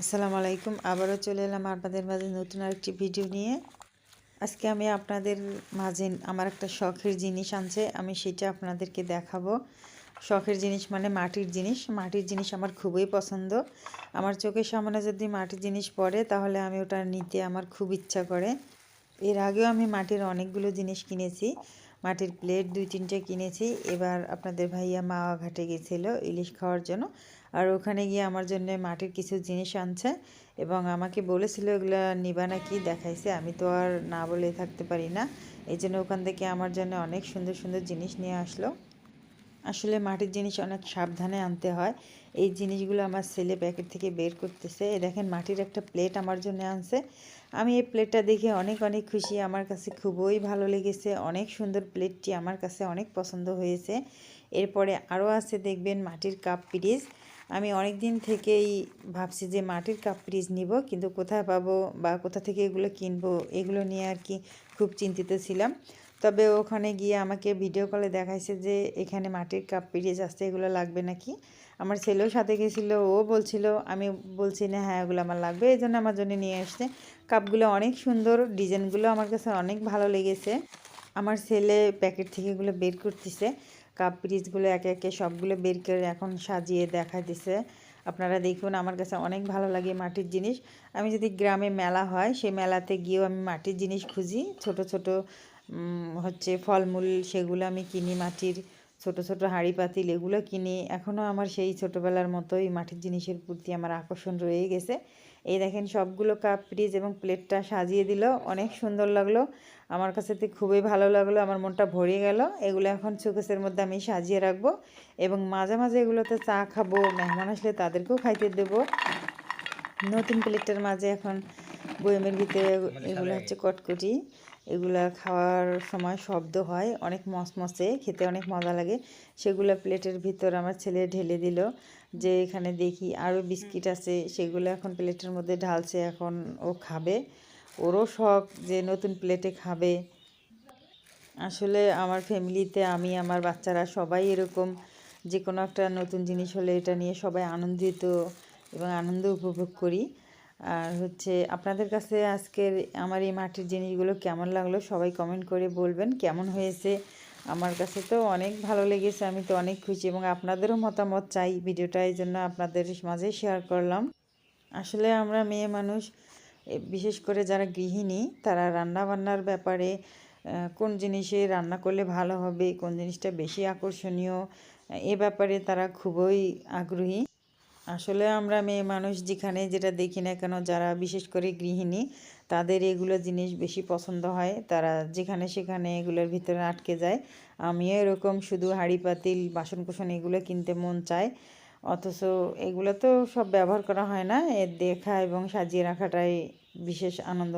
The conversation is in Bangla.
আসসালামু আলাইকুম, আবারও চলে এলাম আপনাদের মাঝে নতুন আরেকটি ভিডিও নিয়ে। আজকে আমি আপনাদের মাঝে আমার একটা শখের জিনিস আনছে, আমি সেটা আপনাদেরকে দেখাবো। শখের জিনিস মানে মাটির জিনিস। মাটির জিনিস আমার খুবই পছন্দ। আমার চোখের সামনে যদি মাটির জিনিস পড়ে, তাহলে আমি ওটা নিতে আমার খুব ইচ্ছা করে। এর আগেও আমি মাটির অনেকগুলো জিনিস কিনেছি। মাটির প্লেট দুই তিনটে কিনেছি। এবার আপনাদের ভাইয়া মাওয়া ঘাটে গেছিল ইলিশ খাওয়ার জন্য। আর ওখানে গিয়ে আমার জন্য মাটির কিছু জিনিস আনছে এবং আমাকে বলেছিল, এগুলো নিবা নাকি দেখাইছে? আমি তো আর না বলে থাকতে পারি না। এই জন্য ওখান থেকে আমার জন্য অনেক সুন্দর সুন্দর জিনিস নিয়ে আসলো। আসলে মাটির জিনিস অনেক সাবধানে আনতে হয়। এই জিনিসগুলো আমার ছেলে প্যাকেট থেকে বের করতেছে। এ দেখেন, মাটির একটা প্লেট আমার জন্য আনছে। আমি এই প্লেটটা দেখে অনেক অনেক খুশি। আমার কাছে খুবই ভালো লেগেছে। অনেক সুন্দর প্লেটটি আমার কাছে অনেক পছন্দ হয়েছে। এরপরে আরও আছে, দেখবেন, মাটির কাপ পিরিজ। আমি অনেক দিন থেকেই ভাবছি যে মাটির কাপ পিরিজ নিব, কিন্তু কোথায় পাবো বা কোথা থেকে এগুলো কিনবো এগুলো নিয়ে আর কি খুব চিন্তিত ছিলাম। তবে ওখানে গিয়ে আমাকে ভিডিও কলে দেখাইছে যে এখানে মাটির কাপ পিরিজ আসছে এগুলো লাগবে নাকি? আমার ছেলেও সাথে গেছিল, ও বলছিল, আমি বলছি না হ্যাঁ এগুলো আমার লাগবে, এই জন্য আমার জন্য নিয়ে আসছে। কাপগুলো অনেক সুন্দর, ডিজাইনগুলো আমার কাছে অনেক ভালো লেগেছে। আমার ছেলে প্যাকেট থেকে এগুলো বের করতেছে। কাপ পিসগুলো একে একে সবগুলো বের করে এখন সাজিয়ে দেখা দিছে। আপনারা দেখুন, আমার কাছে অনেক ভালো লাগে মাটির জিনিস। আমি যদি গ্রামে মেলা হয়, সেই মেলাতে গিয়েও আমি মাটির জিনিস খুঁজি। ছোট ছোট হচ্ছে ফলমূল সেগুলো আমি কিনি মাটির। ছোট ছোট হাঁড়ি পাতিল এগুলো কিনি এখনও আমার সেই ছোটোবেলার মতোই মাটির জিনিসের প্রতি আমার আকর্ষণ রয়ে গেছে। এই দেখেন সবগুলো কাপ ফ্রিজ এবং প্লেটটা সাজিয়ে দিল। অনেক সুন্দর লাগল। আমার কাছে তো খুবই ভালো লাগল। আমার মনটা ভরে গেল। এগুলো এখন চোখেসের মধ্যে আমি সাজিয়ে রাখব এবং মাঝে মাঝে এগুলোতে চা খাব মেহমান আসলে তাদেরকেও খাইতে দেবো। নতুন প্লেটের মাঝে এখন বয়মের ভিতরে এগুলো হচ্ছে কটকটি। এগুলা খাওয়ার সময় শব্দ হয়, অনেক মসমসে খেতে অনেক মজা লাগে। সেগুলো প্লেটের ভিতর আমার ছেলে ঢেলে দিল যে এখানে দেখি আরও বিস্কিট আছে। সেগুলো এখন প্লেটের মধ্যে ঢালছে, এখন ও খাবে। ওরও শখ যে নতুন প্লেটে খাবে। আসলে আমার ফ্যামিলিতে আমি, আমার বাচ্চারা সবাই এরকম। যে কোনো একটা নতুন জিনিস হলে এটা নিয়ে সবাই আনন্দিত এবং আনন্দ উপভোগ করি। আর হচ্ছে আপনাদের কাছে আজকের আমার এই মাটির জিনিসগুলো কেমন লাগল সবাই কমেন্ট করে বলবেন, কেমন হয়েছে? আমার কাছে তো অনেক ভালো লেগেছে, আমি তো অনেক খুশি এবং আপনাদেরও মতামত চাই ভিডিওটা, এই জন্য আপনাদের মাঝে শেয়ার করলাম। আসলে আমরা মেয়ে মানুষ বিশেষ করে যারা গৃহিণী, তারা রান্না বান্নার ব্যাপারে কোন জিনিসে রান্না করলে ভালো হবে, কোন জিনিসটা বেশি আকর্ষণীয়, এ ব্যাপারে তারা খুবই আগ্রহী। আসলে আমরা মেয়ে মানুষ যেখানে যেটা দেখি না কেন, যারা বিশেষ করে গৃহিণী, তাদের এগুলো জিনিস বেশি পছন্দ হয়। তারা যেখানে সেখানে এগুলোর ভিতরে আটকে যায়। আমিও এরকম শুধু হাঁড়ি, পাতিল বাসন কুসন এগুলো কিনতে মন চায়। অথচ এগুলো তো সব ব্যবহার করা হয় না। এর দেখা এবং সাজিয়ে রাখাটাই বিশেষ আনন্দ।